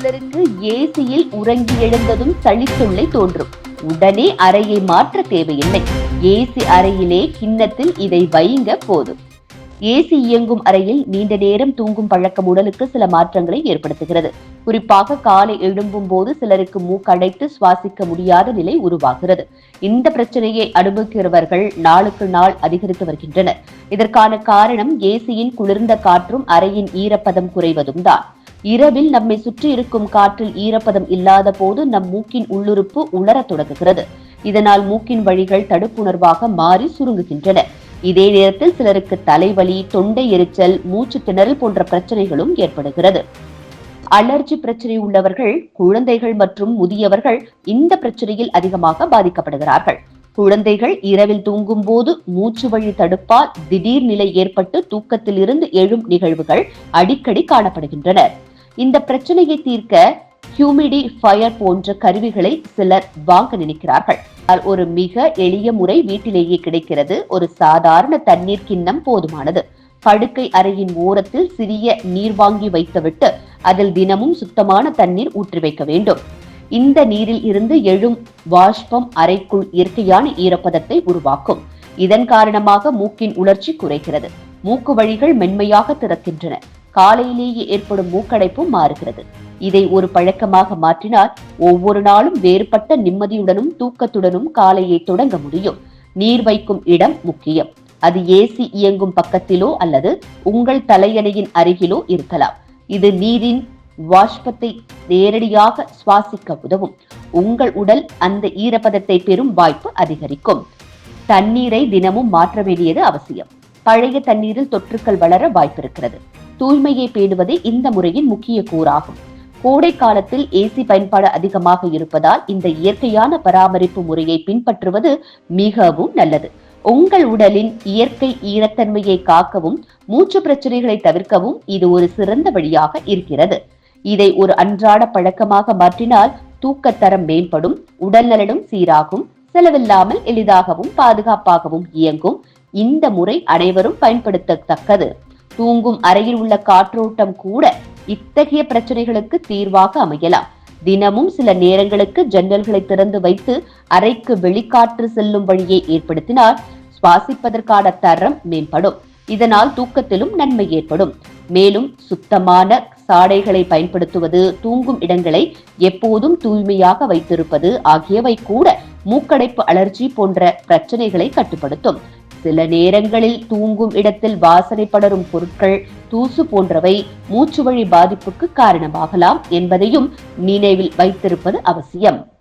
சிலருக்கு ஏசியில் உறங்கி எழுந்ததும் சளித்துள்ளை தோன்றும். உடனே அறையை மாற்ற தேவையில்லை. ஏசி அறையிலே கிண்ணத்தில் இதை வைங்க போதும். ஏசி இயங்கும் அறையில் நீண்ட நேரம் தூங்கும் பழக்கம் உடலுக்கு சில மாற்றங்களை ஏற்படுத்துகிறது. குறிப்பாக காலை எழும்பும் போது சிலருக்கு மூக்கடைத்து சுவாசிக்க முடியாத நிலை உருவாகிறது. இந்த பிரச்சனையை அனுபவிக்கிறவர்கள் நாளுக்கு நாள் அதிகரித்து வருகின்றனர். இதற்கான காரணம் ஏசியின் குளிர்ந்த காற்றும் அறையின் ஈரப்பதம் குறைவதும் தான் இரவில் நம்மை சுற்றி இருக்கும் காற்றில் ஈரப்பதம் இல்லாத போது நம் மூக்கின் உள்ளுறுப்பு உலரத் தொடங்குகிறது. இதனால் மூக்கின் வழிகள் தடுப்புணர்வாக மாறி சுருங்குகின்றன. இதே நேரத்தில் சிலருக்கு தலைவலி தொண்டை எரிச்சல் மூச்சு திணறல் போன்ற பிரச்சனைகளும் ஏற்படுகிறது. அலர்ஜி பிரச்சனை உள்ளவர்கள் குழந்தைகள் மற்றும் முதியவர்கள் இந்த பிரச்சனையில் அதிகமாக பாதிக்கப்படுகிறார்கள். குழந்தைகள் இரவில் தூங்கும் போது மூச்சு வழி தடுப்பால் திடீர் நிலை ஏற்பட்டு தூக்கத்தில் இருந்து எழும் நிகழ்வுகள் அடிக்கடி காணப்படுகின்றன. இந்த பிரச்சனையை தீர்க்க ஹியூமிடி ஃபயர் போன்ற கருவிகளை சிலர் வாங்க நினைக்கிறார்கள். ஒரு மிக எளிய முறை வீட்டிலேயே கிடைக்கிறது. ஒரு சாதாரண தண்ணீர் கிண்ணம் போதுமானது. படுக்கை அறையின் ஓரத்தில் சிறிய நீர் வாங்கி வைத்துவிட்டு அதில் தினமும் சுத்தமான தண்ணீர் ஊற்றி வைக்க வேண்டும். இந்த நீரில் இருந்து எழும் வாஷ்பம் அறைக்குள் இயற்கையான ஈரப்பதத்தை உருவாக்கும். இதன் காரணமாக மூக்கின் உணர்ச்சி குறைகிறது. மூக்கு வழிகள் மென்மையாக திறக்கின்றன. காலையிலேயே ஏற்படும் மூக்கடைப்பும் மாறுகிறது. இதை ஒரு பழக்கமாக மாற்றினால் ஒவ்வொரு நாளும் வேறுபட்ட நிம்மதியுடனும் தூக்கத்துடனும் காலையை தொடங்க முடியும். நீர் வைக்கும் இடம் முக்கியம். அது ஏசி இயங்கும் பக்கத்திலோ அல்லது உங்கள் தலையணையின் அருகிலோ இருக்கலாம். இது நீரின் வாஷ்பத்தை நேரடியாக சுவாசிக்க உதவும். உங்கள் உடல் அந்த ஈரப்பதத்தை பெறும் வாய்ப்பு அதிகரிக்கும். தண்ணீரை தினமும் மாற்ற வேண்டியது அவசியம். பழைய தண்ணீரில் தொற்றுக்கள் வளர வாய்ப்பிருக்கிறது. தூய்மையை பேணுவதே இந்த முறையின் முக்கிய கூறாகும். கோடை காலத்தில் ஏசி பயன்பாடு அதிகமாக இருப்பதால் இந்த இயற்கையான பராமரிப்பு முறையை பின்பற்றுவது மிகவும் நல்லது. உங்கள் உடலின் இயற்கை ஈரத்தன்மையை காக்கவும் மூச்சு பிரச்சனைகளை தவிர்க்கவும் இது ஒரு சிறந்த வழியாக இருக்கிறது. இதை ஒரு அன்றாட பழக்கமாக மாற்றினால் தூக்கத்தரம் மேம்படும் உடல் நலனும் சீராகும் செலவில்லாமல் எளிதாகவும் பாதுகாப்பாகவும் இயங்கும். இந்த முறை அனைவரும் பயன்படுத்தத்தக்கது. தூங்கும் அறையில் உள்ள காற்றோட்டம் கூட இத்தகைய பிரச்சனைகளுக்கு தீர்வாக அமையலாம். தினமும் சில நேரங்களுக்கு ஜன்னல்களை திறந்து வைத்து அறைக்கு வெளிக்காற்று செல்லும் வழியை ஏற்படுத்தினால் சுவாசிப்பதற்கான தரம் மேம்படும். இதனால் தூக்கத்திலும் நன்மை ஏற்படும். மேலும் சுத்தமான சாடைகளை பயன்படுத்துவது தூங்கும் இடங்களை எப்போதும் தூய்மையாக வைத்திருப்பது ஆகியவை கூட மூக்கடைப்பு அலர்ஜி போன்ற பிரச்சனைகளை கட்டுப்படுத்தும். சில நேரங்களில் தூங்கும் இடத்தில் வாசனை படரும் பொருட்கள் தூசு போன்றவை மூச்சுவழி பாதிப்புக்கு காரணமாகலாம் என்பதையும் நினைவில் வைத்திருப்பது அவசியம்.